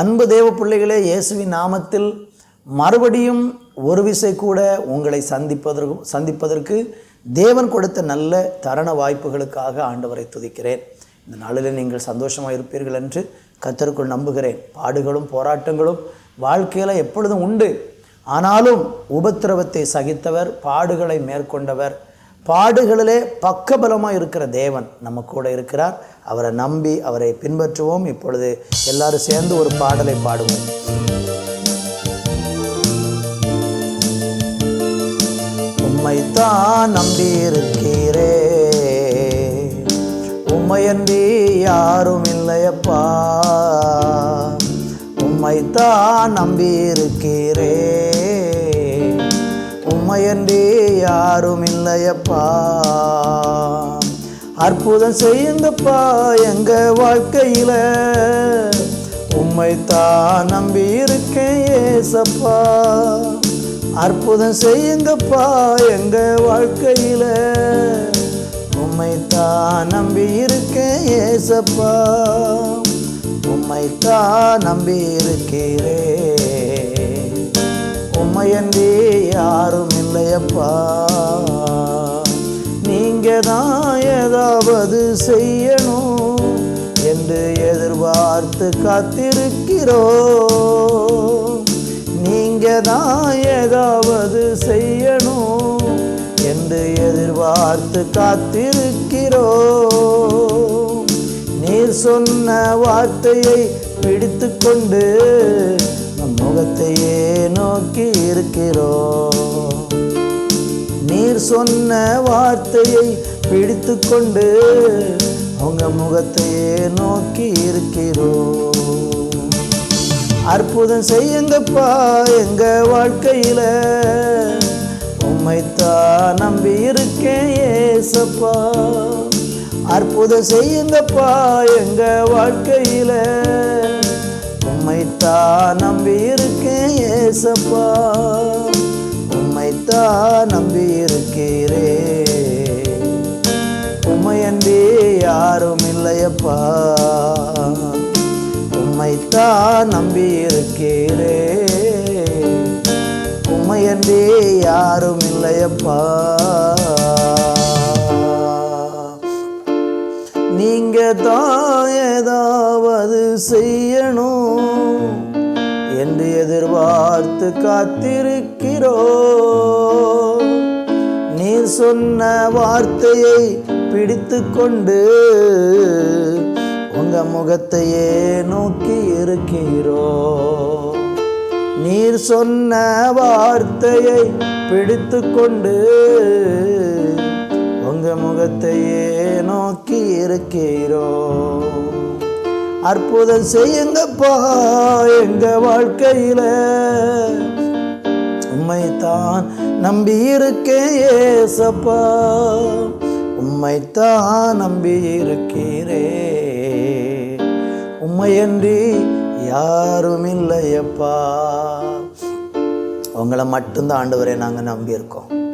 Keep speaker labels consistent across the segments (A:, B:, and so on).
A: அன்பு தேவ பிள்ளைகளே இயேசுவின் நாமத்தில் மறுபடியும் ஒரு விசை கூட உங்களை சந்திப்பதற்கு சந்திப்பதற்கு தேவன் கொடுத்த நல்ல தருண வாய்ப்புகளுக்காக ஆண்டவரை துதிக்கிறேன். இந்த நாளில் நீங்கள் சந்தோஷமாக இருப்பீர்கள் என்று கத்தருக்குள் நம்புகிறேன். பாடுகளும் போராட்டங்களும் வாழ்க்கையில் எப்பொழுதும் உண்டு. ஆனாலும் உபத்திரவத்தை சகித்தவர் பாடுகளை மேற்கொண்டவர். பாடுகளிலே பக்கபலமாக இருக்கிற தேவன் நம்ம கூட இருக்கிறார். அவரை நம்பி அவரை பின்பற்றுவோம். இப்பொழுது எல்லாரும் சேர்ந்து ஒரு பாடலை பாடுவோம். உம்மைத்தான் நம்பி இருக்கிறே உம்மையன்றி யாரும் இல்லையப்பா. உம்மைத்தான் நம்பி இருக்கிறே யாரும் இல்லையப்பா அற்புதம் செய்யுங்கப்பா எங்க வாழ்க்கையில. உம்மைத்தான் நம்பி இருக்கேன் ஏசப்பா. அற்புதம் செய்யுங்கப்பா எங்க வாழ்க்கையில. உம்மைத்தான் நம்பி இருக்கேன் ஏசப்பா. உம்மைத்தான் நம்பி இருக்கிறேன் உம்மையன்றி யாரும் இல்லையப்பா நீங்கள் தான் ஏதாவது செய்யணும் என்று எதிர்பார்த்து காத்திருக்கிறோ நீங்கள் தான் ஏதாவது செய்யணும் என்று எதிர்பார்த்து காத்திருக்கிறோ நீர் சொன்ன வார்த்தையை பிடித்து கொண்டு நம் முகத்தையே நோக்கி இருக்கிறோம். நீர் சொன்ன வார்த்தையை பிடித்து கொண்டு உங்க முகத்தையே நோக்கி இருக்கிறோம் அற்புதம் செய்யுங்கப்பா எங்க வாழ்க்கையில. உம்மைத்தான் நம்பி இருக்கேன் ஏசப்பா. அற்புதம் செய்யுங்கப்பா எங்க வாழ்க்கையில. உம்மைத்தான் நம்பி இருக்கேன் ஏசப்பா. உம்மைத்தான் நம்பி இருக்கிறே. உம்மையன்றி யாரும் இல்லையப்பா. உம்மைத்தான் நம்பி இருக்கிறே. உம்மையன்றி யாரும் இல்லையப்பா. நீங்க தான் ஏதாவது செய்யணும். என்று எதிர்பார்த்து காத்திருக்கிறோ நீர் சொன்ன வார்த்தையை பிடித்து கொண்டு உங்க முகத்தையே நோக்கி இருக்கிறோ நீர் சொன்ன வார்த்தையை பிடித்து கொண்டு உங்க முகத்தையே நோக்கி இருக்கிறோ அற்புதம் செய்யுங்கப்பா எங்க வாழ்க்கையில. உம்மைத்தான் நம்பி இருக்கேன் ஏசப்பா. உம்மைத்தான் நம்பி இருக்கிறே. உம்மையன்றி யாரும் இல்லையப்பா. உங்களை மட்டும்தான் ஆண்டவரை நாங்கள் நம்பியிருக்கோம்.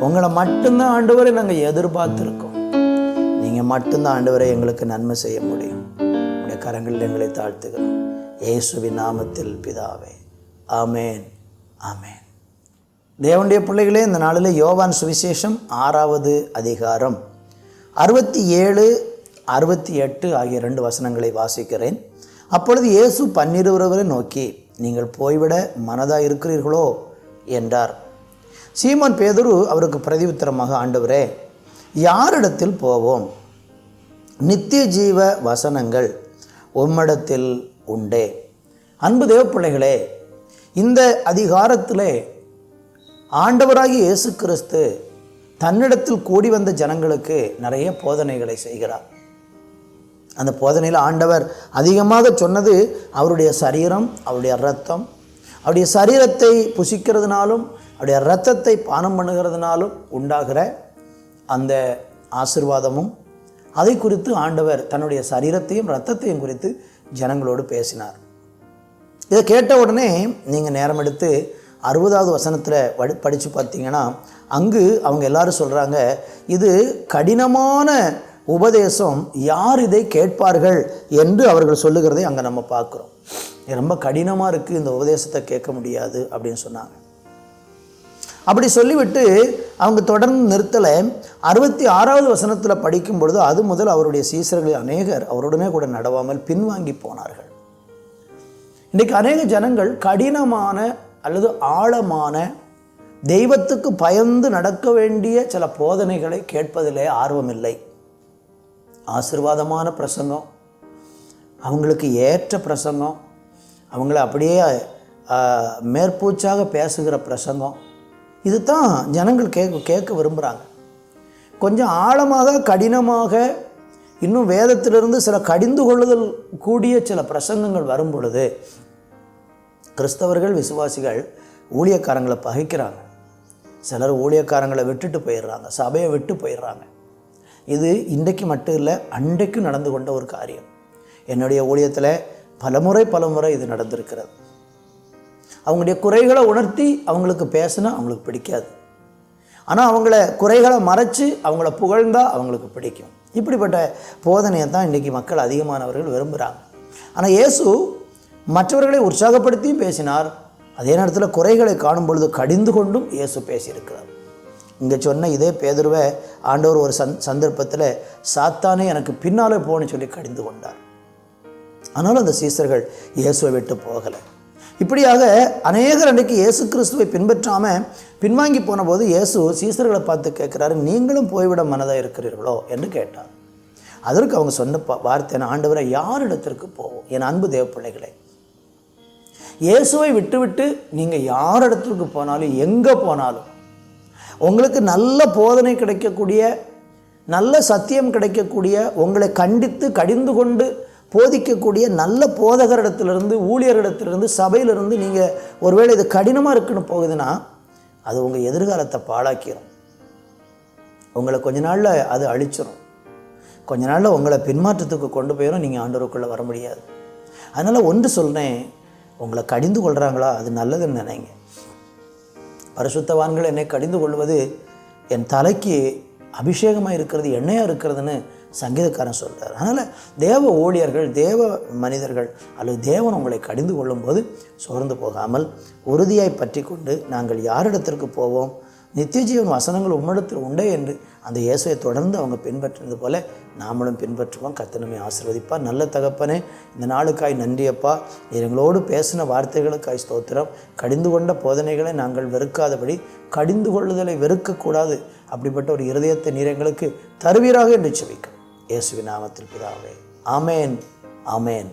A: உங்களை மட்டும்தான் ஆண்டவரை நாங்கள் எதிர்பார்த்துருக்கோம். நீங்கள் மட்டும்தான் ஆண்டவரை எங்களுக்கு நன்மை செய்ய முடியும். கரங்களில் எங்களை தாழ்த்துகிறோம். இயேசுவின் நாமத்தில் பிதாவே. ஆமேன். ஆமேன். தேவனுடைய பிள்ளைகளே இந்த நாளில் யோவான் சுவிசேஷம் ஆறாவது அதிகாரம். அறுபத்தி ஏழு அறுபத்தி எட்டு ஆகிய ரெண்டு வசனங்களை வாசிக்கிறேன். அப்பொழுது இயேசு பன்னிருவரை நோக்கி நீங்கள் போய்விட மனதாக இருக்கிறீர்களோ? என்றார். சீமான் பேதுரு அவருக்கு பிரதி உத்தரமாக ஆண்டவரே யாரிடத்தில் போவோம்? நித்திய ஜீவ வசனங்கள் உம்மிடத்தில் உண்டே. அன்பு தேவப்பிள்ளைகளே இந்த அதிகாரத்தில் ஆண்டவராகிய இயேசு கிறிஸ்து தன்னிடத்தில் கூடி வந்த ஜனங்களுக்கு நிறைய போதனைகளை செய்கிறார். அந்த போதனையில் ஆண்டவர் அதிகமாக சொன்னது அவருடைய சரீரம் அவருடைய ரத்தம் அவருடைய சரீரத்தை புசிக்கிறதுனாலும் அவருடைய ரத்தத்தை பானம் பண்ணுகிறதுனாலும் உண்டாகிற அந்த ஆசிர்வாதமும் அதை குறித்து ஆண்டவர் தன்னுடைய சரீரத்தையும் ரத்தத்தையும் குறித்து ஜனங்களோடு பேசினார். இதை கேட்ட உடனே நீங்கள் நேரம் எடுத்து அறுபதாவது வசனத்தில் வடி படித்து பார்த்தீங்கன்னா அங்கு அவங்க எல்லாரும் சொல்கிறாங்க இது கடினமான உபதேசம் யார் இதை கேட்பார்கள் என்று அவர்கள் சொல்லுகிறதை அங்கே நம்ம பார்க்குறோம். ரொம்ப கடினமாக இருக்குது இந்த உபதேசத்தை கேட்க முடியாது அப்படின்னு சொன்னாங்க. அப்படி சொல்லிவிட்டு அவங்க தொடர்ந்து நிறுத்தலை. அறுபத்தி ஆறாவது வசனத்தில் படிக்கும் பொழுது அது முதல் அவருடைய சீசர்களில் அநேகர் அவருடனே கூட நடவாமல் பின்வாங்கி போனார்கள். இன்றைக்கு அநேக ஜனங்கள் கடினமான அல்லது ஆழமான தெய்வத்துக்கு பயந்து நடக்க வேண்டிய சில போதனைகளை கேட்பதிலே ஆர்வமில்லை. ஆசிர்வாதமான பிரசங்கம் அவங்களுக்கு ஏற்ற பிரசங்கம் அவங்கள அப்படியே மேற்பூச்சாக பேசுகிற பிரசங்கம் இதுதான் ஜனங்கள் கேட்க கேட்க விரும்புகிறாங்க கொஞ்சம் ஆழமாக கடினமாக இன்னும் வேதத்திலிருந்து சில கடிந்து கொள்ளுதல் கூடிய சில பிரசங்கங்கள் வரும் பொழுது கிறிஸ்தவர்கள் விசுவாசிகள் ஊழியக்காரங்களை பகைக்கிறாங்க. சிலர் ஊழியக்காரங்களை விட்டுட்டு போயிடுறாங்க சபையை விட்டு போயிடுறாங்க. இது இன்றைக்கு மட்டும் இல்லை அன்றைக்கும் நடந்து கொண்ட ஒரு காரியம். என்னுடைய ஊழியத்தில் பலமுறை பலமுறை இது நடந்திருக்கிறது. அவங்களுடைய குறைகளை உணர்த்தி அவங்களுக்கு பேசினா அவங்களுக்கு பிடிக்காது. ஆனால் அவங்கள குறைகளை மறைச்சு அவங்கள புகழ்ந்தால் அவங்களுக்கு பிடிக்கும். இப்படிப்பட்ட போதனையை தான் இன்றைக்கி மக்கள் அதிகமானவர்கள் விரும்புகிறாங்க ஆனால் இயேசு மற்றவர்களை உற்சாகப்படுத்தியும் பேசினார். அதே நேரத்தில் குறைகளை காணும் பொழுது கடிந்து கொண்டும் இயேசு பேசியிருக்கிறார். இங்கே சொன்ன இதே பேதுருவை ஆண்டவர் ஒரு சந் சந்தர்ப்பத்தில் சாத்தானே எனக்கு பின்னாலே போன்னு சொல்லி கடிந்து கொண்டார். ஆனாலும் அந்த சீசர்கள் இயேசுவை விட்டு போகலை. இப்படியாக அநேகர் அன்றைக்கு இயேசு கிறிஸ்துவை பின்பற்றாமல் பின்வாங்கி போன போது இயேசு சீசர்களை பார்த்து கேட்குறாரு நீங்களும் போய்விட மனதாக இருக்கிறீர்களோ? என்று கேட்டார். அதற்கு அவங்க சொன்ன வார்த்தை என்ன? ஆண்டவரை யாரிடத்திற்கு போவோம்? என் அன்பு தேவ பிள்ளைகளை இயேசுவை விட்டுவிட்டு நீங்கள் யார் இடத்துக்கு போனாலும் எங்கே போனாலும் உங்களுக்கு நல்ல போதனை கிடைக்கக்கூடிய நல்ல சத்தியம் கிடைக்கக்கூடிய உங்களை கண்டித்து கடிந்து கொண்டு போதிக்கக்கூடிய நல்ல போதகரிடத்திலிருந்து ஊழியரிடத்திலிருந்து சபையிலிருந்து நீங்கள் ஒருவேளை இது கடினமாக இருக்குன்னு போகுதுன்னா அது உங்கள் எதிர்காலத்தை பாழாக்கிடும் உங்களை கொஞ்ச நாளில் அது அழிச்சிடும் கொஞ்ச நாளில் உங்களை பின்மாற்றத்துக்கு கொண்டு போயிடும் நீங்கள் ஆண்டோருக்குள்ளே வர முடியாது. அதனால் ஒன்று சொல்கிறேன் உங்களை கடிந்து கொள்கிறாங்களா அது நல்லதுன்னு நினைங்க. பரிசுத்தவான்கள் என்னை கடிந்து கொள்வது என் தலைக்கு அபிஷேகமாக இருக்கிறது எண்ணெயாக இருக்கிறதுன்னு சங்கீதக்காரன் சொல்கிறார் அதனால் தேவ ஊழியர்கள் தேவ மனிதர்கள் அல்லது தேவன் உங்களை கடிந்து கொள்ளும்போது சோர்ந்து போகாமல் உறுதியாய் பற்றி கொண்டு நாங்கள் யாரிடத்திற்கு போவோம்? நித்திய ஜீவன் வசனங்கள் உம்மிடத்தில் உண்டே என்று அந்த இயேசுவை தொடர்ந்து அவங்க பின்பற்றினது போல நாமளும் பின்பற்றுவோம். கத்தனமே ஆசிர்வதிப்பா நல்ல தகப்பனே இந்த நாளுக்காய் நன்றியப்பா. எங்களோடு பேசின வார்த்தைகளுக்காய் ஸ்தோத்திரம். கடிந்து கொண்ட போதனைகளை நாங்கள் வெறுக்காதபடி கடிந்து கொள்ளுதலை வெறுக்கக்கூடாது. அப்படிப்பட்ட ஒரு இருதயத்தை நீர் எங்களுக்கு தருவீராக என்று செபிக்கிறோம். இயேசுவின் நாமத்தில் பிதாவே. அமேன் அமேன்